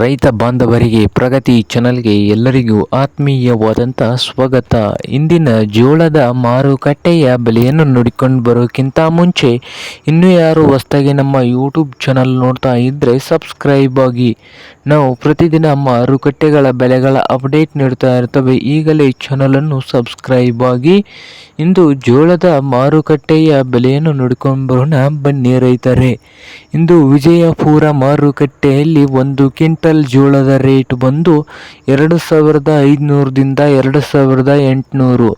ರೈತ ಬಾಂಧವರಿಗೆ, ಪ್ರಗತಿ ಚಾನಲ್ಗೆ ಎಲ್ಲರಿಗೂ ಆತ್ಮೀಯವಾದಂಥ ಸ್ವಾಗತ. ಇಂದಿನ ಜೋಳದ ಮಾರುಕಟ್ಟೆಯ ಬೆಲೆಯನ್ನು ನೋಡಿಕೊಂಡು ಬರೋಕ್ಕಿಂತ ಮುಂಚೆ ಇನ್ನೂ ಯಾರು ಹೊಸ್ತಾಗಿ ನಮ್ಮ ಯೂಟ್ಯೂಬ್ ಚಾನಲ್ ನೋಡ್ತಾ ಇದ್ದರೆ ಸಬ್ಸ್ಕ್ರೈಬ್ ಆಗಿ. ನಾವು ಪ್ರತಿದಿನ ಮಾರುಕಟ್ಟೆಗಳ ಬೆಲೆಗಳ ಅಪ್ಡೇಟ್ ನೀಡ್ತಾ ಇರ್ತವೆ. ಈಗಲೇ ಚಾನಲನ್ನು ಸಬ್ಸ್ಕ್ರೈಬ್ ಆಗಿ. ಇಂದು ಜೋಳದ ಮಾರುಕಟ್ಟೆಯ ಬೆಲೆಯನ್ನು ನೋಡಿಕೊಂಡೋಣ. ಬನ್ನಿ ರೈತರೇ, ಇಂದು ವಿಜಯಪುರ ಮಾರುಕಟ್ಟೆಯಲ್ಲಿ ಒಂದು ಕ್ವಿಂಟಲ್ ಜೋಳದ ರೇಟ್ ಬಂದು ಎರಡು ಸಾವಿರದ ಐದುನೂರದಿಂದ ಎರಡು ಸಾವಿರದ ಎಂಟುನೂರು,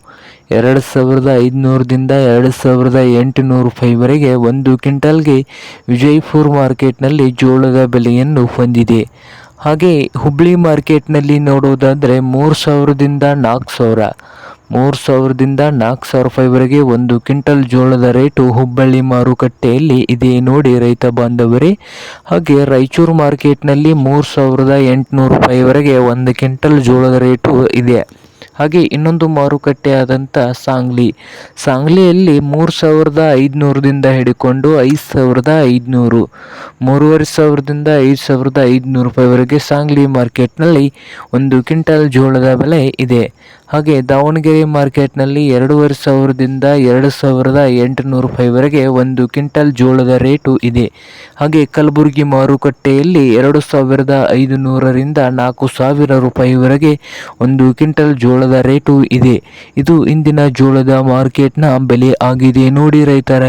ಎರಡು ಸಾವಿರದ ಐದುನೂರದಿಂದ ಎರಡು ಸಾವಿರದ ಎಂಟುನೂರು ರೂಪಾಯಿವರೆಗೆ ಒಂದು ಕ್ವಿಂಟಲ್ಗೆ ವಿಜಯಪುರ ಮಾರ್ಕೆಟ್ನಲ್ಲಿ ಜೋಳದ ಬೆಲೆಯನ್ನು ಹೊಂದಿದೆ. ಹಾಗೆ ಹುಬ್ಳಿ ಮಾರ್ಕೆಟ್ನಲ್ಲಿ ನೋಡುವುದಾದರೆ ಮೂರು ಸಾವಿರದಿಂದ ನಾಲ್ಕು ಸಾವಿರ ಮೂರು ಸಾವಿರದಿಂದ ನಾಲ್ಕು ಸಾವಿರ ರೂಪಾಯಿವರೆಗೆ ಒಂದು ಕ್ವಿಂಟಲ್ ಜೋಳದ ರೇಟು ಹುಬ್ಬಳ್ಳಿ ಮಾರುಕಟ್ಟೆಯಲ್ಲಿ ಇದೆ ನೋಡಿ ರೈತ ಬಾಂಧವರೇ. ಹಾಗೆ ರಾಯಚೂರು ಮಾರ್ಕೆಟ್ನಲ್ಲಿ ಮೂರು ಸಾವಿರದ ಎಂಟುನೂರು ರೂಪಾಯಿವರೆಗೆ ಒಂದು ಕ್ವಿಂಟಲ್ ಜೋಳದ ರೇಟು ಇದೆ. ಹಾಗೆ ಇನ್ನೊಂದು ಮಾರುಕಟ್ಟೆ ಆದಂಥ ಸಾಂಗ್ಲಿ. ಸಾಂಗ್ಲಿಯಲ್ಲಿ ಮೂರು ಸಾವಿರದ ಐದುನೂರದಿಂದ ಹಿಡಿಕೊಂಡು ಐದು ಸಾವಿರದ ಐದುನೂರು, ಮೂರುವರೆ ಸಾವಿರದಿಂದ ಐದು ಸಾವಿರದ ಐದುನೂರು ರೂಪಾಯಿವರೆಗೆ ಸಾಂಗ್ಲಿ ಮಾರ್ಕೆಟ್ನಲ್ಲಿ ಒಂದು ಕ್ವಿಂಟಲ್ ಜೋಳದ ಬೆಲೆ ಇದೆ. ಹಾಗೆ ದಾವಣಗೆರೆ ಮಾರ್ಕೆಟ್ನಲ್ಲಿ ಎರಡೂವರೆ ಸಾವಿರದಿಂದ ಎರಡು ಸಾವಿರದ ಎಂಟುನೂರು ರೂಪಾಯಿವರೆಗೆ ಒಂದು ಕ್ವಿಂಟಲ್ ಜೋಳದ ರೇಟು ಇದೆ. ಹಾಗೆ ಕಲಬುರಗಿ ಮಾರುಕಟ್ಟೆಯಲ್ಲಿ ಎರಡು ಸಾವಿರದ ಐದು ನೂರರಿಂದ ನಾಲ್ಕು ಸಾವಿರ ರೂಪಾಯಿವರೆಗೆ ಒಂದು ಕ್ವಿಂಟಲ್ ಜೋಳದ ರೇಟು ಇದೆ. ಇದು ಇಂದಿನ ಜೋಳದ ಮಾರ್ಕೆಟ್ನ ಬೆಲೆ ಆಗಿದೆ. ನೋಡಿ ರೈತರೇ.